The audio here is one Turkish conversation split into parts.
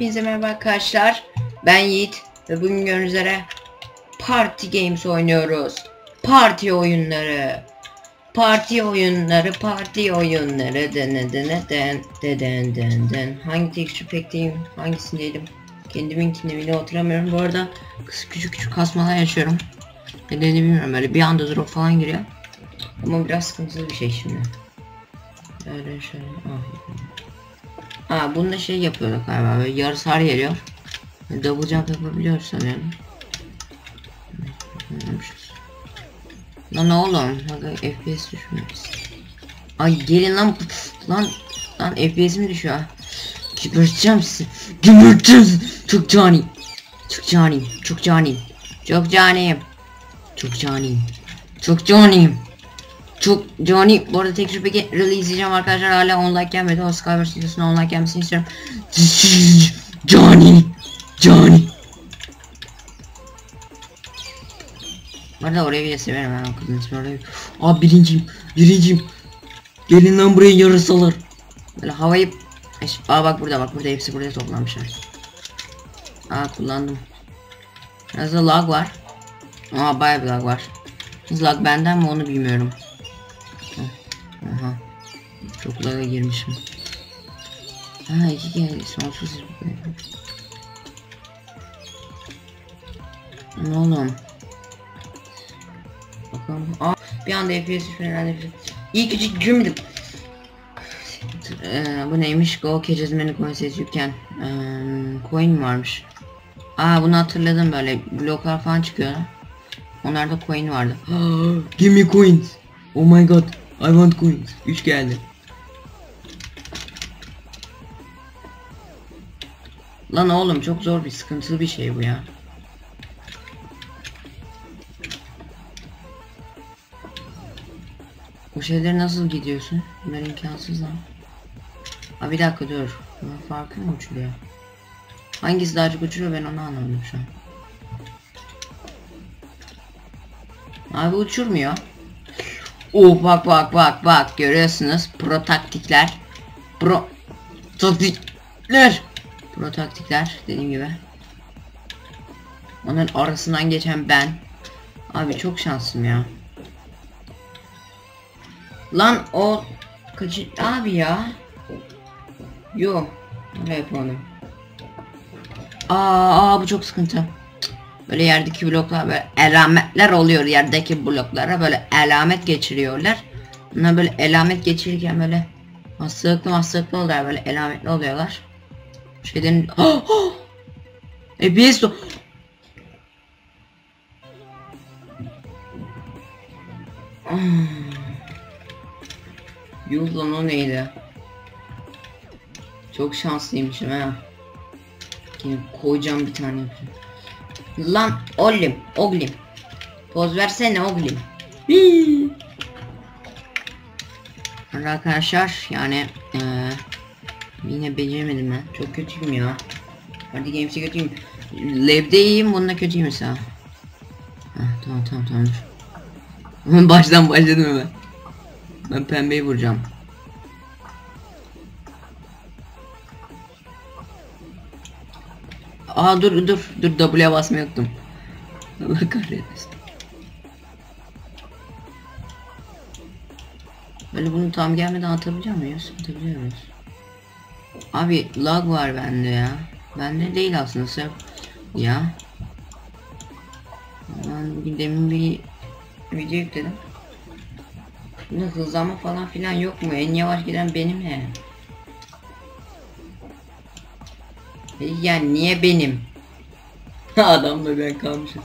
Hepinize merhaba arkadaşlar. Ben Yiğit ve bugün gördüğünüz üzere Party Games oynuyoruz. Parti oyunları. Parti oyunları, parti oyunları. Den den den den den den. Hangi tekstür pekteyim? Hangisindeydim? Kendiminkinde bile hatırlamıyorum. Bu arada küçük küçük kasmalar yaşıyorum. Nedenini bilmiyorum böyle bir anda drop falan giriyor. Ama biraz sıkıntılı bir şey şimdi. Öyle şöyle. Ah, Ha bunda şey yapıyorduk galiba böyle yarısı har geliyor. Double jump yapabiliyoruz sanıyorum. Lan oğlum bak FPS düşmüyor. Ay gelin lan lan lan FPS'im düşüyor. Geberteceğim sizi. Geberteceğim sizi. Çok cani. Çok cani. Çok cani. Çok caniyim. Çok caniyim. Çok caniyim. Çok Johnny bu arada tekrar peki release izleyeceğim arkadaşlar. Hala 10 like gelmedi. O Skyward videosuna 10 like gelmesini istiyorum. Johnny Johnny. Bu arada oraya bile severim ben o kızın ismi oraya Aa birinciyim birinciyim. Gelin lan buraya yarısalar Böyle havayı Aa bak burada bak burada hepsi buraya toplanmışlar. Aa kullandım. Biraz da lag var. Aa bayağı bir lag var. Lag benden mi onu bilmiyorum Aha. Çok laga girmişim. Ha iki geldi sonsuz Ne oğlum? Bakalım. Aa, bir anda FPS düşmeden İyi küçük cümle. Ee, bu neymiş? Go catches many coins as you can. Ee, coin varmış. Aa bunu hatırladım böyle bloklar falan çıkıyor. Onlarda coin vardı. Give me coins. Oh my god. I want coins. 3 geldi. Lan oğlum çok zor bir sıkıntılı bir şey bu ya. Bu şeyleri nasıl gidiyorsun? Bunlar imkansız lan. Aa bir dakika dur. Bunun farkı mı uçuruyor? Hangisi daha çok uçuruyor ben onu anlamadım şu an. Abi uçurmuyor. Oh bak bak bak bak görüyorsunuz pro taktikler. Pro taktikler. Pro taktikler dediğim gibi. Onun arasından geçen ben. Abi çok şanslıyım ya. Lan o kaçı abi ya. Yo. Ne yapalım. Aa, aa bu çok sıkıntı. Böyle yerdeki bloklar böyle elametler oluyor yerdeki bloklara böyle elamet geçiriyorlar. Bunlar böyle elamet geçirirken böyle hastalıklı hastalıklı oluyor böyle elametli oluyorlar. Şeylerin oh, oh! EBS o-. Yuh lan o neydi? Çok şanslıymışım ha. Yine koyacağım bir tane yapayım. Lan oğlum, oğlum. Poz versene oğlum. Arkadaşlar yani eee yine beceremedim ben. Çok kötüyüm ya. Hadi games'e kötüyüm. Lab'de iyiyim, bunda kötüyüm mesela. Heh, tamam tamam tamam. baştan başladım hemen. Ben pembeyi vuracağım. Aa dur dur dur W'ye basmayı unuttum. Allah kahretsin. Böyle bunu tam gelmeden atabiliyor muyuz? Atabiliyor muyuz? Abi lag var bende ya. Bende değil aslında sırf ya. Ben bugün demin bir video yükledim. Bunda hızlanma falan filan yok mu? En yavaş giden benim he. Yani niye benim? Adamla ben kalmışız.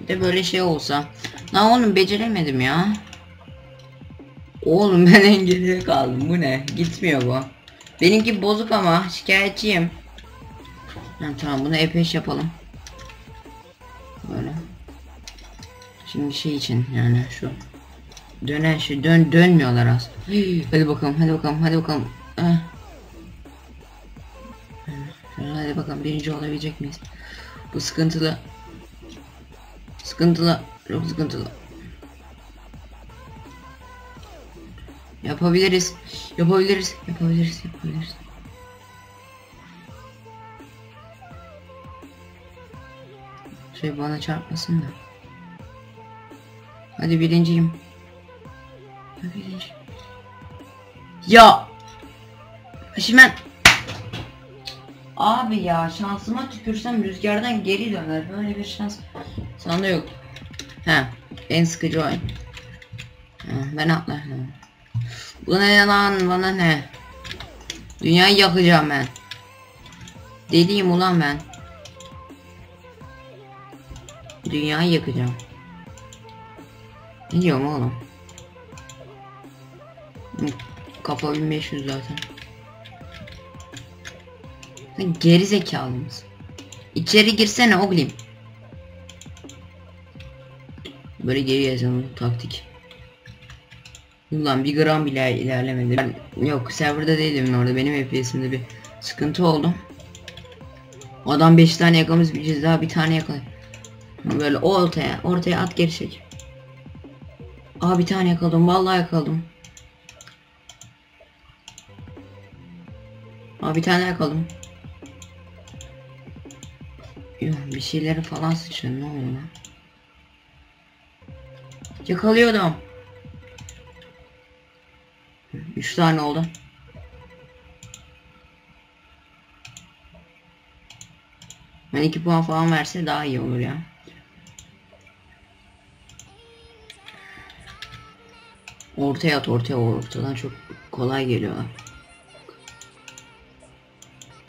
Bir de böyle şey olsa. Lan oğlum beceremedim ya. Oğlum ben en geriye kaldım. Bu ne? Gitmiyor bu. Benimki bozuk ama şikayetçiyim. Ha, tamam bunu F5 yapalım. Böyle. Şimdi şey için yani şu dönen şey dön dönmüyorlar aslında. Hadi bakalım hadi bakalım hadi bakalım. Ah. Hadi bakalım birinci olabilecek miyiz? Bu sıkıntılı. Sıkıntılı. Çok sıkıntılı. Yapabiliriz. Yapabiliriz. Yapabiliriz. Yapabiliriz. Şey bana çarpmasın da. Hadi birinciyim. Birinci. Ya. Şimdi ben Abi ya şansıma tükürsem rüzgardan geri döner. Böyle bir şans sana yok. He, en sıkıcı oyun. Ben atlarım. Bu ne lan bana ne? Dünyayı yakacağım ben. Deliyim ulan ben. Dünyayı yakacağım. Ne diyorum oğlum? Kafa 1500 zaten. Geri zekalı mısın? İçeri girsene oğlum. Böyle geri yazalım taktik. Ulan bir gram bile ilerlemedi. Ben, yok serverda değilim orada benim FPS'imde bir sıkıntı oldu. Adam 5 tane yakamız bir daha bir tane yakala. Böyle ortaya ortaya at geri çek. Aa bir tane yakaladım vallahi yakaladım. Aa bir tane yakaladım. Bir şeyleri falan sıçrıyor ne oluyor lan? Yakalıyordum. 3 tane oldu. Ben 2 puan falan verse daha iyi olur ya. Ortaya at ortaya ortadan çok kolay geliyorlar.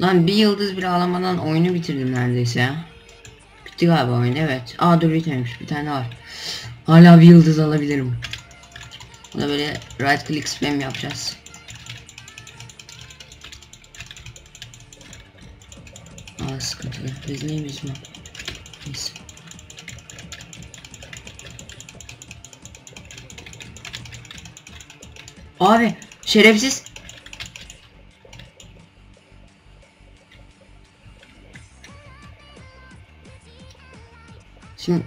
Lan bir yıldız bile alamadan oyunu bitirdim neredeyse ya. Bitti galiba oyun evet. Aa dur bitmemiş bir tane var. Hala bir yıldız alabilirim. Buna böyle right click spam yapacağız. Aa sıkıntılı. Biz neyimiz mi? Neyse. Abi şerefsiz. Şimdi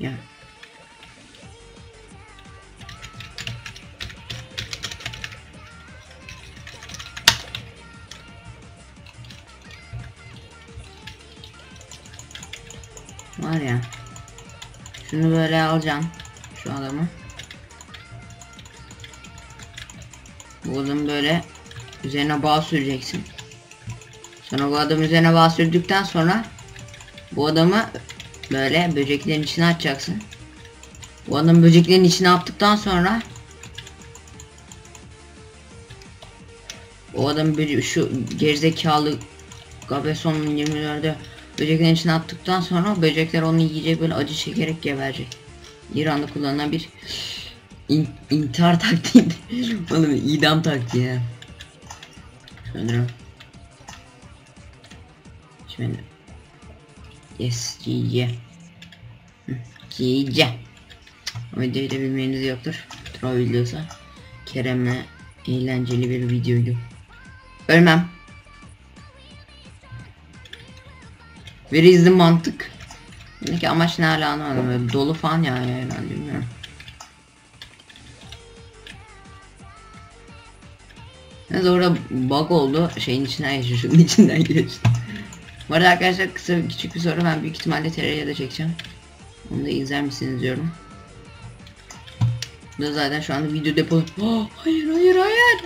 Ya. Var ya. Şunu böyle alacağım. Şu adamı. Bu adamı böyle üzerine bağ süreceksin. Sonra bu adam üzerine bağ sürdükten sonra bu adamı böyle böceklerin içine atacaksın. Bu adam böceklerin içine attıktan sonra o adam böce şu gerizekalı Gabeson'un 24'de böceklerin içine attıktan sonra böcekler onu yiyecek böyle acı çekerek geberecek. İran'da kullanılan bir in, intihar taktiği. Oğlum idam taktiği. Sanırım. Şimdi Yes, GG. GG. O videoyu da bilmeniz yoktur. Troll videosu. Kerem'le eğlenceli bir videoydu. Ölmem. Where mantık? Buradaki amaç ne hala anlamadım. Böyle dolu falan ya herhalde bilmiyorum. Neyse orada bug oldu. Şeyin içinden geçti. Şunun içinden geçti. Bu arada arkadaşlar kısa küçük bir soru ben büyük ihtimalle TR'ye çekeceğim. Onu da izler misiniz diyorum. Bu da zaten şu anda video depo. Oh, hayır hayır hayır.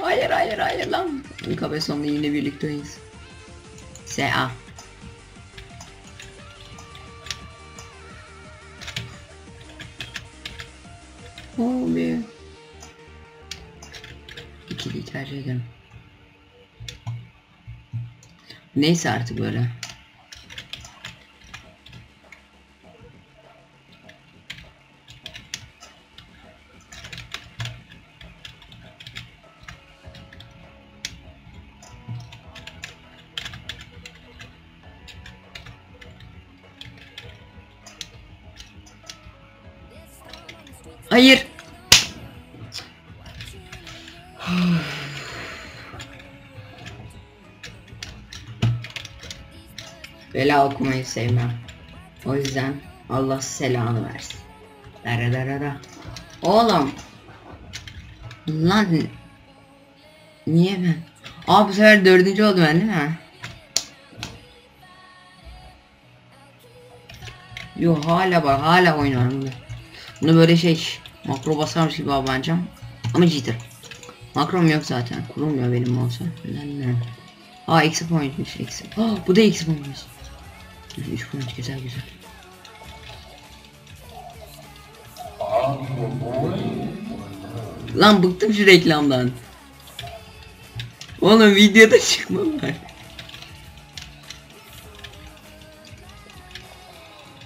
Hayır hayır hayır hayır lan. Kabeson'la yine birlikteyiz. SA. Oh be. İkiliyi tercih ederim. Neyse artık böyle. Hayır. Bela okumayı sevmem. O yüzden Allah selamı versin. Dara dara da. Oğlum. Lan. Niye ben? Aa bu sefer dördüncü oldum ben değil mi? Yo hala bak hala oynuyorum bunu. Bunu böyle şey makro basarmış gibi abanacağım. Ama jitter. Makrom yok zaten. Kurulmuyor benim olsa. Aa eksi pointmiş eksi. Aa bu da eksi pointmiş. 3 point güzel güzel. Lan bıktım şu reklamdan. Oğlum videoda çıkma var.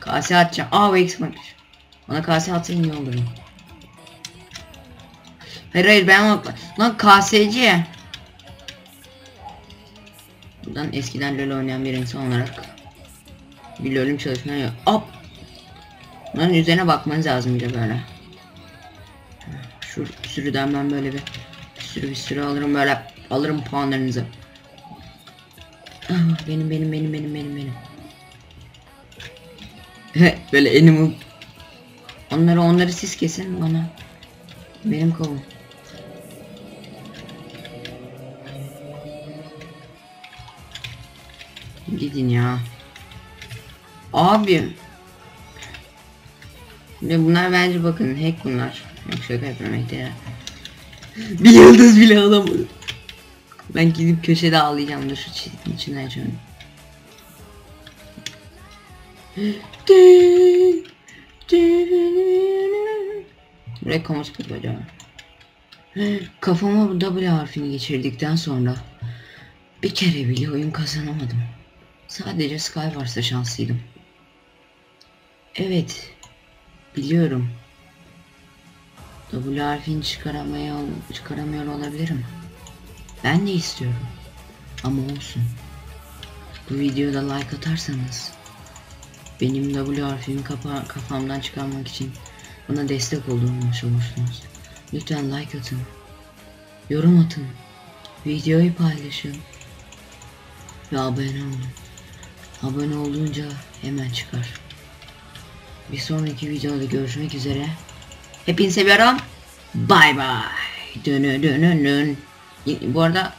Kase atacağım. Aa o eksi pointmiş. Bana kase atsan iyi olur. Hayır hayır ben bak lan KSC. Buradan eskiden LoL oynayan bir insan olarak bir LoL'ün çalışmaya yok. Hop. Bunların üzerine bakmanız lazım bir de böyle. Şu sürüden ben böyle bir, bir sürü bir sürü alırım böyle alırım puanlarınızı. Ah, benim benim benim benim benim benim. böyle animal. Onları onları siz kesin bana. Benim kovum. Gidin ya. Abi. Ve bunlar bence bakın hack bunlar. Yok şaka yapıyorum değil. Bir yıldız bile alamadım. Ben gidip köşede ağlayacağım dur şu çizginin içinden şöyle. Buraya komut acaba. Kafama W harfini geçirdikten sonra bir kere bile oyun kazanamadım. Sadece Skywars'ta şanslıydım. Evet. Biliyorum. W harfini çıkaramaya, çıkaramıyor olabilirim. Ben de istiyorum. Ama olsun. Bu videoda like atarsanız benim W harfimi kafamdan çıkarmak için bana destek olduğunuz olursunuz. Lütfen like atın. Yorum atın. Videoyu paylaşın. Ve abone olun. Abone olunca hemen çıkar. Bir sonraki videoda görüşmek üzere. Hepinizi seviyorum. Bye bye. Dönü dönü dön. Bu arada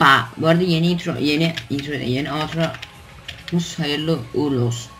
Ba, bu arada yeni intro, yeni intro, yeni outro hayırlı uğurlu olsun.